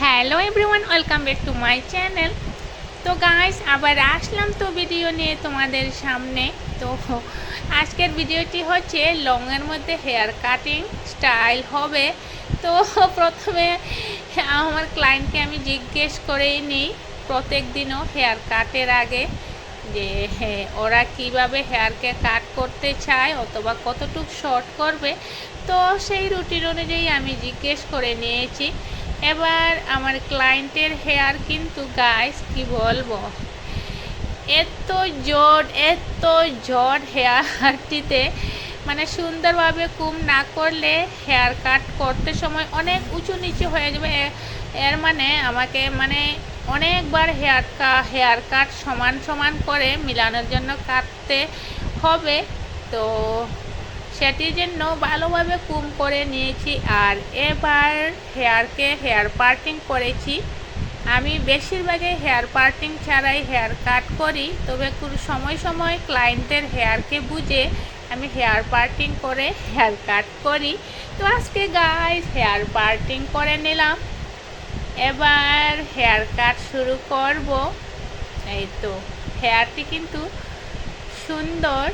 Hello everyone welcome back to my channel তো guys আবার আসলাম তো ভিডিও নিয়ে তোমাদের সামনে। তো আজকের ভিডিওটি হচ্ছে লংয়ের মধ্যে হেয়ার কাটিং স্টাইল হবে। তো প্রথমে আমার ক্লায়েন্টকে আমি জিজ্ঞেস করেই নিই, প্রত্যেক দিনও হেয়ার কাটের আগে, যে হ্যাঁ ওরা কীভাবে হেয়ারকে কাট করতে চায় অথবা কতটুক শর্ট করবে। তো সেই রুটিন অনুযায়ী আমি জিজ্ঞেস করে নিয়েছি। এবার আমার ক্লায়েন্টের হেয়ার কিন্তু গাইস কি বলব? এত জট এত জট হেয়ারটিতে মানে সুন্দরভাবে কুম না করলে হেয়ার কাট করতে সময় অনেক উঁচু নিচু হয়ে যাবে। এর মানে আমাকে মানে অনেকবার হেয়ার কা হেয়ার কাট সমান সমান করে মিলানোর জন্য কাটতে হবে। তো সেটির জন্য ভালোভাবে কুম করে নিয়েছি আর এবার হেয়ারকে হেয়ার পার্টিং করেছি। আমি বেশিরভাগই হেয়ার পার্টিং ছাড়াই হেয়ার কাট করি, তবে সময় সময় ক্লায়েন্টের হেয়ারকে বুঝে আমি হেয়ার পার্টিং করে হেয়ার কাট করি। তো আজকে গাইস হেয়ার পার্টিং করে নিলাম। এবার হেয়ার কাট শুরু করব। এই তো, হেয়ারটি কিন্তু সুন্দর।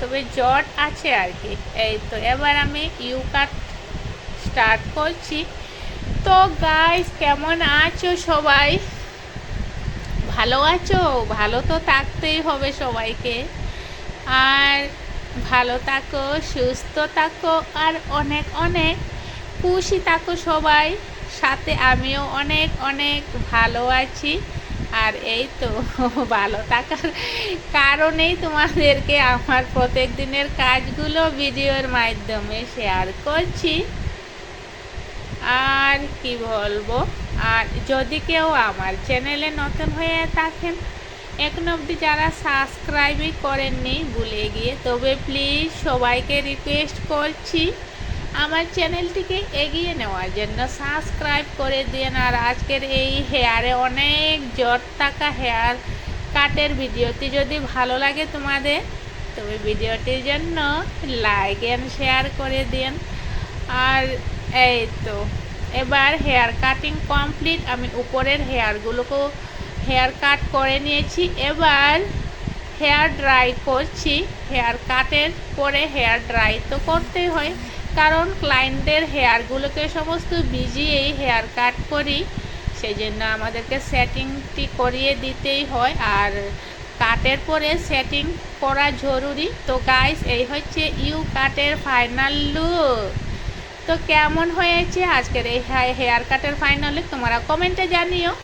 তবে জট আছে আর কি। এই তো, এবার আমি ইউ কাট স্টার্ট করছি। তো গাইস কেমন আছো সবাই? ভালো আছো? ভালো তো থাকতেই হবে সবাইকে। আর ভালো থাকো, সুস্থ থাকো, আর অনেক অনেক খুশি থাকো সবাই। সাথে আমিও অনেক অনেক ভালো আছি। আর এই তো ভালো থাকার কারণেই তোমাদেরকে আমার প্রত্যেক দিনের কাজগুলো ভিডিওর মাধ্যমে শেয়ার করছি। আর কি বলব? আর যদি কেউ আমার চ্যানেলে নতুন হয়ে থাকেন, এখন অবধি যারা সাবস্ক্রাইবই করেননি, ভুলে গিয়ে, তবে প্লিজ সবাইকে রিকোয়েস্ট করছি। আমার চ্যানেলটিকে এগিয়ে নেওয়ার জন্য সাবস্ক্রাইব করে দিন আর আজকের এই হেয়ারে অনেক জট থাকা হেয়ার কাটের ভিডিওটি যদি ভালো লাগে তোমাদের, তবে ভিডিওটির জন্য লাইক অ্যান্ড শেয়ার করে দিন আর এই তো, এবার হেয়ার কাটিং কমপ্লিট আমি উপরের হেয়ারগুলোকেও হেয়ার কাট করে নিয়েছি। এবার হেয়ার ড্রাই করছি। হেয়ার কাটের পরে হেয়ার ড্রাই তো করতেই হয়। কারণ ক্লায়েন্টদের হেয়ারগুলোকে সমস্ত ভিজিয়েই হেয়ার কাট করি সেই জন্য আমাদেরকে সেটিংটি করিয়ে দিতেই হয়। আর কাটের পরে সেটিং করা জরুরি। তো গাইস এই হচ্ছে ইউ কাটের ফাইনাল লুক তো কেমন হয়েছে আজকের এই হেয়ার কাটের ফাইনাল লুক তোমরা কমেন্টে জানিও।